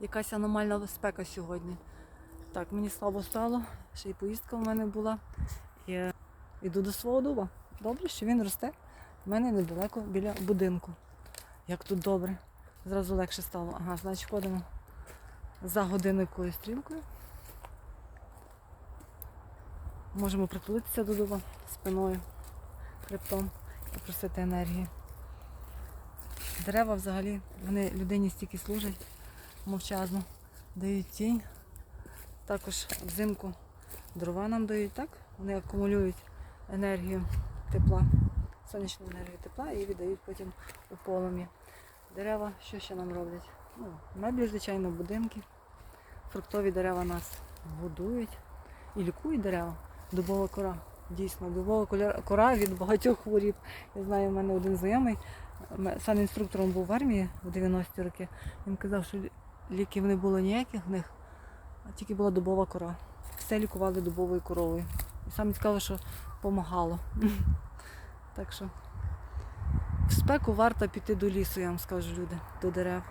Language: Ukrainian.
якась аномальна спека сьогодні. Так, мені слабо стало, ще й поїздка в мене була. І йду до свого дуба. Добре, що він росте в мене недалеко біля будинку. Як тут добре. Зразу легше стало. Ага, значить ходимо за годинникою стрілкою. Можемо притулитися до дуба спиною, хребтом і просити енергії. Дерева взагалі, вони людині стільки служать мовчазно, дають тінь. Також взимку дрова нам дають, так? Вони акумулюють енергію тепла, сонячну енергію тепла і віддають потім у полум'я. Дерева, що ще нам роблять? Ну, меблі, звичайно, будинки. Фруктові дерева нас годують і лікують дерева. Дубова кора. Дійсно, дубова кора від багатьох хворіб. Я знаю, в мене один знайомий, сам інструктором був в армії в 90-ті роки. Він казав, що ліків не було ніяких в них, а тільки була дубова кора. Все лікували дубовою коровою. І саме цікаво, що допомагало. Так що в спеку варто піти до лісу, я вам скажу, люди, до дерев.